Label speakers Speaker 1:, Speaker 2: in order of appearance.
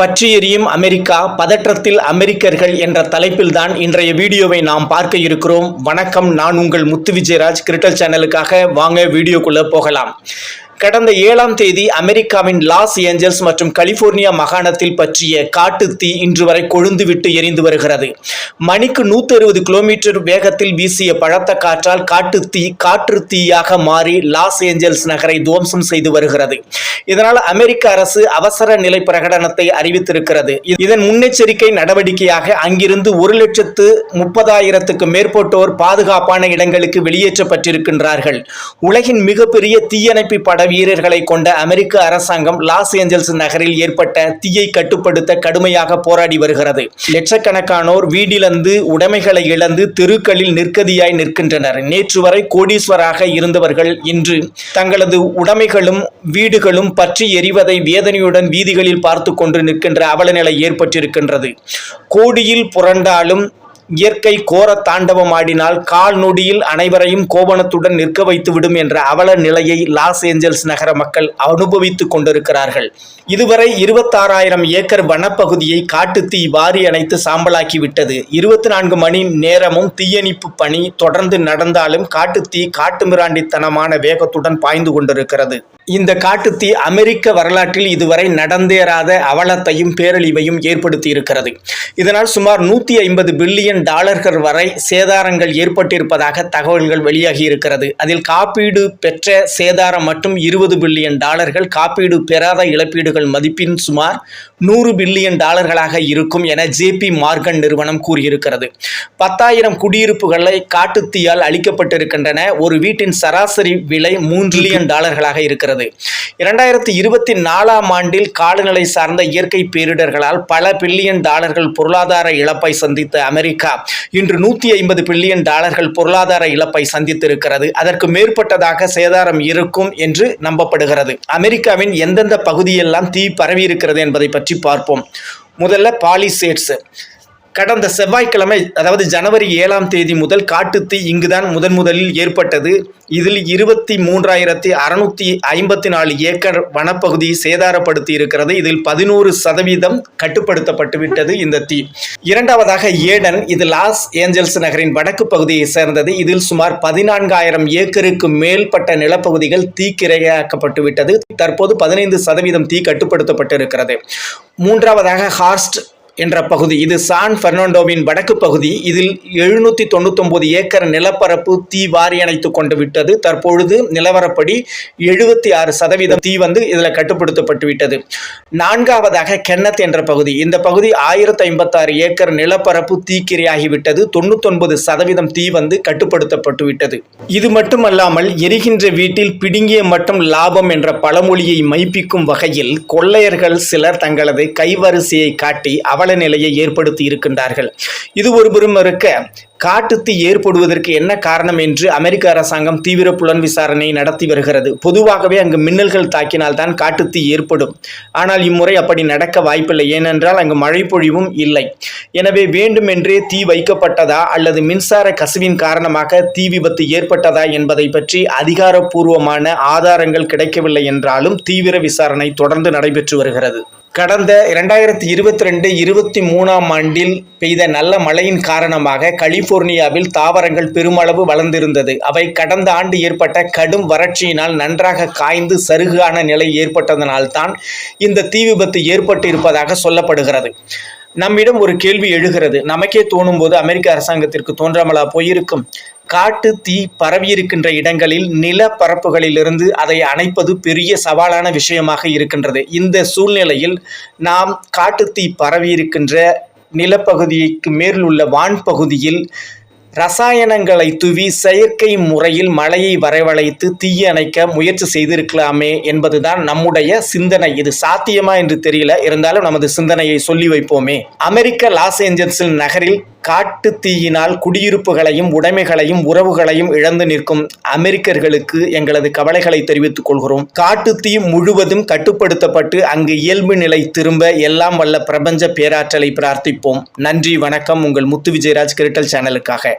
Speaker 1: பற்றி எரியும் அமெரிக்கா பதற்றத்தில் அமெரிக்கர்கள் என்ற தலைப்பில்தான் இன்றைய வீடியோவை நாம் பார்க்க இருக்கிறோம். வணக்கம் நான் உங்கள் முத்து விஜயராஜ். கிரிட்டல் சேனலுக்காக வாங்க வீடியோக்குள்ளே போகலாம். கடந்த ஏழாம் தேதி அமெரிக்காவின் லாஸ் ஏஞ்சல்ஸ் மற்றும் கலிபோர்னியா மாகாணத்தில் பற்றிய காட்டு தீ இன்று வரை கொழுந்துவிட்டு எரிந்து வருகிறது. மணிக்கு நூத்தி அறுபது கிலோமீட்டர் வேகத்தில் வீசிய பழத்த காற்றால் காட்டு தீ காற்று தீயாக மாறி லாஸ் ஏஞ்சல்ஸ் நகரை துவம்சம் செய்து வருகிறது. இதனால் அமெரிக்க அரசு அவசர நிலை பிரகடனத்தை அறிவித்திருக்கிறது. இதன் முன்னெச்சரிக்கை நடவடிக்கையாக அங்கிருந்து ஒரு லட்சத்து முப்பதாயிரத்துக்கு மேற்பட்டோர் பாதுகாப்பான இடங்களுக்கு வெளியேற்றப்பட்டிருக்கின்றார்கள். உலகின் மிகப்பெரிய தீயணைப்பு பட வீரர்களை கொண்ட அமெரிக்க அரசாங்கம் லாஸ் ஏஞ்சல்ஸ் நகரில் ஏற்பட்ட தீயை கட்டுப்படுத்த கடுமையாக போராடி வருகிறது. லட்சக்கணக்கானோர் வீடிலிருந்து உடைமைகளை இழந்து தெருக்களில் நிற்கதியாய் நிற்கின்றனர். நேற்று வரை கோடீஸ்வராக இருந்தவர்கள் இன்று தங்களது உடைமைகளும் வீடுகளும் பற்றி எரிவதை வேதனையுடன் வீதிகளில் பார்த்து கொண்டு நிற்கின்ற அவலநிலை ஏற்பட்டிருக்கின்றது. கோடியில் புரண்டாலும் இயற்கை கோர தாண்டவம் ஆடினால் கால் நொடியில் அனைவரையும் கோபணத்துடன் நிற்க வைத்துவிடும் என்ற அவல நிலையை லாஸ் ஏஞ்சல்ஸ் நகர மக்கள் அனுபவித்துக் கொண்டிருக்கிறார்கள். இதுவரை இருபத்தாறாயிரம் ஏக்கர் வனப்பகுதியை காட்டுத்தீ வாரி அணைத்து சாம்பலாக்கிவிட்டது. இருபத்தி நான்கு மணி நேரமும் தீயணைப்பு பணி தொடர்ந்து நடந்தாலும் காட்டுத்தீ காட்டுமிராண்டித்தனமான வேகத்துடன் பாய்ந்து கொண்டிருக்கிறது. இந்த காட்டுத்தீ அமெரிக்க வரலாற்றில் இதுவரை நடந்தேறாத அவலத்தையும் பேரழிவையும் ஏற்படுத்தி இருக்கிறது இதனால் சுமார் நூற்றி ஐம்பது பில்லியன் டாலர்கள் வரை சேதாரங்கள் ஏற்பட்டிருப்பதாக தகவல்கள் வெளியாகி இருக்கிறது. அதில் காப்பீடு பெற்ற சேதாரம் மட்டும் இருபது பில்லியன் டாலர்கள். காப்பீடு பெறாத இழப்பீடுகள் மதிப்பின் சுமார் நூறு பில்லியன் டாலர்களாக இருக்கும் என ஜேபி மார்கன் நிறுவனம் கூறியிருக்கிறது. பத்தாயிரம் குடியிருப்புகளை காட்டுத்தீயால் அளிக்கப்பட்டிருக்கின்றன ஒரு வீட்டின் சராசரி விலை மூன்று பில்லியன் டாலர்களாக இருக்கிறது. இரண்டாயிரத்தி இருபத்தி நாலாம் ஆண்டில் காலநிலை சார்ந்த இயற்கை பேரிடர்களால் பல பில்லியன் டாலர்கள் பொருளாதார இழப்பை சந்தித்த அமெரிக்கா இன்று நூற்றி ஐம்பது பில்லியன் டாலர்கள் பொருளாதார இழப்பை சந்தித்திருக்கிறது. அதற்கு மேற்பட்டதாக சேதாரம் இருக்கும் என்று நம்பப்படுகிறது. அமெரிக்காவின் எந்தெந்த பகுதியெல்லாம் தீ பரவி இருக்கிறது என்பதை பற்றி பார்ப்போம். முதல்ல பாலிசேட்ஸ். கடந்த செவ்வாய்க்கிழமை அதாவது ஜனவரி ஏழாம் தேதி முதல் காட்டுத்தீ இங்குதான் முதன் முதலில் ஏற்பட்டது. இதில் இருபத்தி மூன்றாயிரத்தி அறுநூத்தி ஐம்பத்தி நாலு ஏக்கர் வனப்பகுதி சேதாரப்படுத்தி இருக்கிறது இதில் பதினோரு சதவீதம் கட்டுப்படுத்தப்பட்டுவிட்டது இந்த தீ. இரண்டாவதாக ஏடன் இது லாஸ் ஏஞ்சல்ஸ் நகரின் வடக்கு பகுதியை சேர்ந்தது. இதில் சுமார் பதினான்காயிரம் ஏக்கருக்கு மேல்பட்ட நிலப்பகுதிகள் தீக்கிரையாக்கப்பட்டு விட்டது தற்போது பதினைந்து சதவீதம் தீ கட்டுப்படுத்தப்பட்டு இருக்கிறது மூன்றாவதாக ஹார்ஸ்ட் என்ற பகுதி. இது சான் பெர்னாண்டோவின் வடக்கு பகுதி. இதில் எழுநூற்றி தொண்ணூத்தொம்பது ஏக்கர் நிலப்பரப்பு தீ வாரி அணைத்து கொண்டு விட்டது. தற்பொழுது நிலவரப்படி எழுபத்தி ஆறு சதவீதம் தீ வந்து இதில் கட்டுப்படுத்தப்பட்டு விட்டது. நான்காவதாக கென்னத் என்ற பகுதி. இந்த பகுதி ஆயிரத்தி ஐம்பத்தாறு ஏக்கர் நிலப்பரப்பு தீக்கிரையாகிவிட்டது தொண்ணூத்தொன்பது சதவீதம் தீ வந்து கட்டுப்படுத்தப்பட்டு விட்டது. இது மட்டுமல்லாமல் எரிகின்ற வீட்டில் பிடுங்கிய மட்டும் லாபம் என்ற பழமொழியை மைப்பிக்கும் வகையில் கொள்ளையர்கள் சிலர் தங்களது கைவரிசையை காட்டி அவல நிலையை ஏற்படுத்தி இருக்கின்றார்கள். இது ஒருபுறம் இருக்க காட்டுத்தீ ஏற்படுவதற்கு என்ன காரணம் என்று அமெரிக்க அரசாங்கம் தீவிர புலன் விசாரணை நடத்தி வருகிறது. பொதுவாகவே அங்கு மின்னல்கள் தாக்கினால் தான் காட்டுத்தீ ஏற்படும். ஆனால் இம்முறை அப்படி நடக்க வாய்ப்பில்லை. ஏனென்றால் அங்கு மழை பொழிவும் இல்லை. எனவே வேண்டுமென்றே தீ வைக்கப்பட்டதா அல்லது மின்சார கசிவின் காரணமாக தீ விபத்து ஏற்பட்டதா என்பதை பற்றி அதிகாரப்பூர்வமான ஆதாரங்கள் கிடைக்கவில்லை என்றாலும் தீவிர விசாரணை தொடர்ந்து நடைபெற்று வருகிறது. கடந்த இரண்டாயிரத்தி இருபத்தி ரெண்டு இருபத்தி மூணாம் ஆண்டில் பெய்த நல்ல மழையின் காரணமாக கலிபோர்னியாவில் தாவரங்கள் பெருமளவு வளர்ந்திருந்தது. அவை கடந்த ஆண்டு ஏற்பட்ட கடும் வறட்சியினால் நன்றாக காய்ந்து சருகான நிலை ஏற்பட்டதனால்தான் இந்த தீ விபத்து ஏற்பட்டு இருப்பதாக சொல்லப்படுகிறது. நம்மிடம் ஒரு கேள்வி எழுகிறது. நமக்கே தோணும் போது அமெரிக்க அரசாங்கத்திற்கு தோன்றாமலா போயிருக்கும். காட்டு தீ பரவியிருக்கின்ற இடங்களில் நிலப்பரப்புகளிலிருந்து அதை அணைப்பது பெரிய சவாலான விஷயமாக இருக்கின்றது. இந்த சூழ்நிலையில் நாம் காட்டு தீ பரவியிருக்கின்ற நிலப்பகுதிக்கு மேல் உள்ள வான்பகுதியில் ரசாயனங்களை தூவி செயற்கை முறையில் மழையை வரவழைத்து தீயணைக்க முயற்சி செய்திருக்கலாமே என்பதுதான் நம்முடைய சிந்தனை. இது சாத்தியமா என்று தெரியல. இருந்தாலும் நமது சிந்தனையை சொல்லி வைப்போமே. அமெரிக்க லாஸ் ஏஞ்சல்ஸ் நகரில் காட்டு தீயினால் குடியிருப்புகளையும் உடைமைகளையும் உறவுகளையும் இழந்து நிற்கும் அமெரிக்கர்களுக்கு எங்களது கவலைகளை தெரிவித்துக் கொள்கிறோம். காட்டு தீ முழுவதும் கட்டுப்படுத்தப்பட்டு அங்கு இயல்பு நிலை திரும்ப எல்லாம் வல்ல பிரபஞ்ச பேராற்றலை பிரார்த்திப்போம். நன்றி வணக்கம். உங்கள் முத்து விஜயராஜ் கிரிட்டல் சேனலுக்காக.